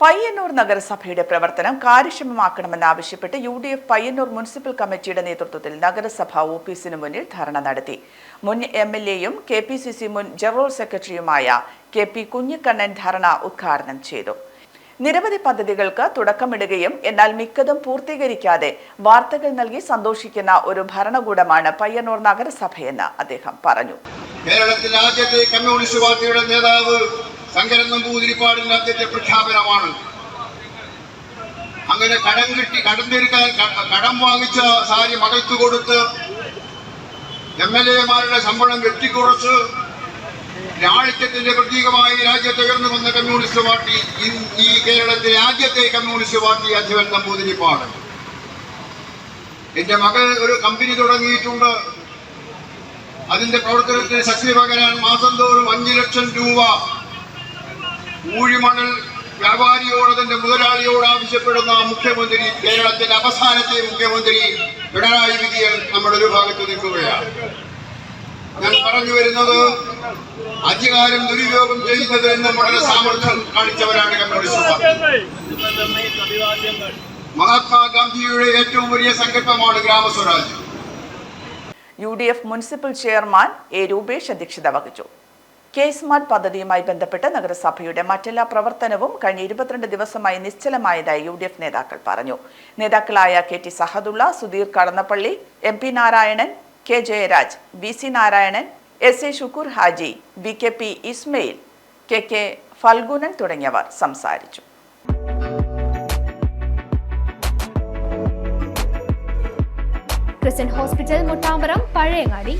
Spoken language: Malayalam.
പയ്യന്നൂർ നഗരസഭയുടെ പ്രവർത്തനം കാര്യക്ഷമമാക്കണമെന്നാവശ്യപ്പെട്ട് U D F Payyanur municipal കമ്മിറ്റിയുടെ നേതൃത്വത്തിൽ നഗരസഭ ഓഫീസിന് മുന്നിൽ ധർണ നടത്തി. മുൻ എം എൽ എയും കെ പി സി സി മുൻ ജനറൽ സെക്രട്ടറിയുമായ കെ പി കുഞ്ഞിക്കണ്ണൻ ധർണ ഉദ്ഘാടനം ചെയ്തു. നിരവധി പദ്ധതികൾക്ക് തുടക്കമിടുകയും എന്നാൽ മിക്കതും പൂർത്തീകരിക്കാതെ വാർത്തകൾ നൽകി സന്തോഷിക്കുന്ന ഒരു ഭരണകൂടമാണ് പയ്യന്നൂർ നഗരസഭയെന്ന് അദ്ദേഹം പറഞ്ഞു. കേരളത്തിലെ ആദ്യത്തെ കമ്മ്യൂണിസ്റ്റ് പാർട്ടിയുടെ നേതാവ് ശങ്കരൻ നമ്പൂതിരിപ്പാടിന്റെ ആദ്യത്തെ പ്രഖ്യാപനമാണ്. അങ്ങനെ കടം കിട്ടി കടം തീർക്കാൻ കടം വാങ്ങിച്ച സാരി മകൾക്ക് കൊടുത്ത് എം എൽ എമാരുടെ ശമ്പളം വെട്ടിക്കുറച്ച് ലാളിത്യത്തിന്റെ പ്രതീകമായി രാജ്യത്ത് ഉയർന്നു വന്ന കമ്മ്യൂണിസ്റ്റ് പാർട്ടി ഈ കേരളത്തിലെ ആദ്യത്തെ കമ്മ്യൂണിസ്റ്റ് പാർട്ടി അധ്യവൻ നമ്പൂതിരിപ്പാട് എന്റെ മകൾ ഒരു കമ്പനി തുടങ്ങിയിട്ടുണ്ട്. അതിന്റെ പ്രവർത്തനത്തിന് പകരാൻ മാസം തോറും അഞ്ചു ലക്ഷം രൂപ ഊഴിമണൽ വ്യാപാരിയോട് തന്റെ മുതലാളിയോട് ആവശ്യപ്പെടുന്ന മുഖ്യമന്ത്രി കേരളത്തിന്റെ അവസാനത്തെ മുഖ്യമന്ത്രി പിണറായി വിജയൻ നമ്മുടെ ഒരു ഭാഗത്ത് നിൽക്കുകയാണ്. ഞാൻ പറഞ്ഞു വരുന്നത് അധികാരം ദുരുപയോഗം ചെയ്യുന്നത് എന്ന് വളരെ സാമർഥ്യം കാണിച്ചവരാണ് കമ്മ്യൂണിസ്റ്റ് മഹാത്മാഗാന്ധിയുടെ ഏറ്റവും വലിയ സങ്കല്പമാണ് Gramaswaraj U D F municipal chairman A Roopesh അധ്യക്ഷത വഹിച്ചു. കെ സ്മാർട്ട് പദ്ധതിയുമായി ബന്ധപ്പെട്ട് നഗരസഭയുടെ മറ്റെല്ലാ പ്രവർത്തനവും കഴിഞ്ഞ ഇരുപത്തിരണ്ട് ദിവസമായി നിശ്ചലമായതായി യു ഡി എഫ് നേതാക്കൾ പറഞ്ഞു. നേതാക്കളായ K T Sahadulla Sudheer Kadannappally M P Narayanan K Jayaraj V C Narayanan S A Shukkoor Haji V K P Ismail K K Falgunan തുടങ്ങിയവർ സംസാരിച്ചു. Christian hospital Muttambaram Pazhayangadi.